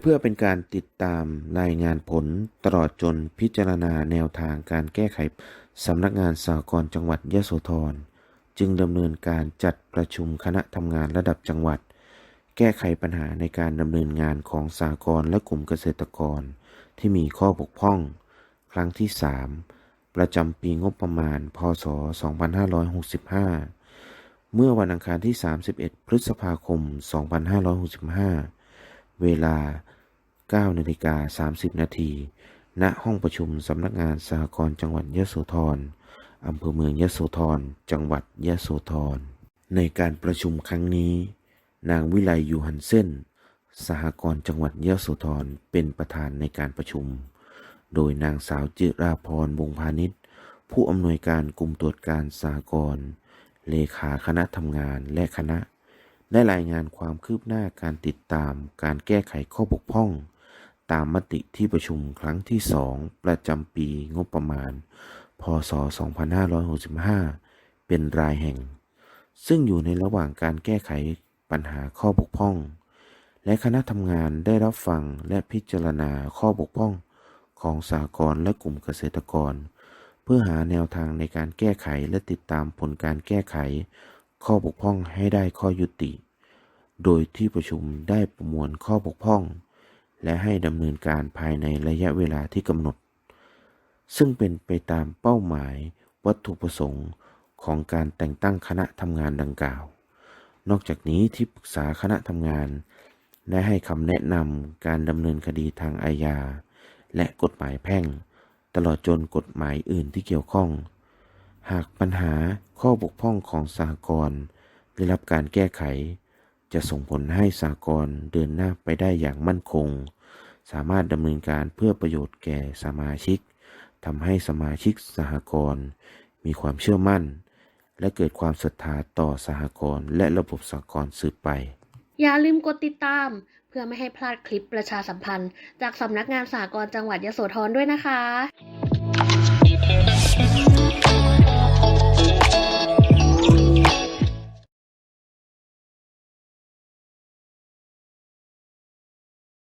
เพื่อเป็นการติดตามรายงานผลตลอดจนพิจารณาแนวทางการแก้ไขสำนักงานสหกรณ์จังหวัดยะโสธร จึงดำเนินการจัดประชุมคณะทำงานระดับจังหวัด แก้ไขปัญหาในการดำเนินงานของสหกรณ์และกลุ่มเกษตรกร ที่มีข้อบกพร่อง ครั้งที่ 3 ประจำปีงบประมาณ พศ 2565 เมื่อวันอังคารที่ 31 พฤษภาคม 2565 เวลา9นาฬิกา30 นาที ณ ห้องประชุมสำนักงานสหกรณ์จังหวัดยะโสธร อำเภอเมืองยะโสธร จังหวัดยะโสธร ในการประชุมครั้งนี้ นางวิไลยูฮันเซนสหกรณ์จังหวัดยะโสธร เป็นประธานในการประชุม โดยนางสาวจิราพร วงพาณิชย์ ผู้อำนวยการกลุ่มตรวจการสหกรณ์เลขาคณะทำงานและคณะ ได้รายงานความคืบหน้าการติดตามการแก้ไขข้อบกพร่อง ตามมติที่ประชุมครั้งที่ 2 ประจำปีงบประมาณ พศ 2565 เป็นรายแห่ง ซึ่งอยู่ในระหว่างการแก้ไขปัญหาข้อบกพร่อง และคณะทำงานได้รับฟังและพิจารณาข้อบกพร่องของสหกรและกลุ่มเกษตรกร เพื่อหาแนวทางในการแก้ไขและติดตามผลการแก้ไข ข้อบกพร่องให้ได้ข้อยุติ โดยที่ประชุมได้ประมวลข้อบกพร่อง และให้ดำเนินการภายในระยะเวลาที่กำหนด ซึ่งเป็นไปตามเป้าหมายวัตถุประสงค์ของการแต่งตั้งคณะทำงานดังกล่าว นอกจากนี้ที่ปรึกษาคณะทำงาน ได้ให้คำแนะนำการดำเนินคดีทางอาญาและกฎหมายแพ่ง ตลอดจนกฎหมายอื่นที่เกี่ยวข้อง หากปัญหาข้อบกพร่องของสหกรณ์ได้รับการแก้ไข จะส่งผลให้สหกรณ์เดินหน้าไปได้อย่างมั่นคง สามารถดำเนินการเพื่อประโยชน์แก่สมาชิกทำให้สมาชิกสหกรณ์มีความเชื่อมั่น และเกิดความศรัทธาต่อสหกรณ์และระบบสหกรณ์สืบไป อย่าลืมกดติดตาม เพื่อไม่ให้พลาดคลิปประชาสัมพันธ์ จากสำนักงานสากลจังหวัดยโสธรด้วยนะคะ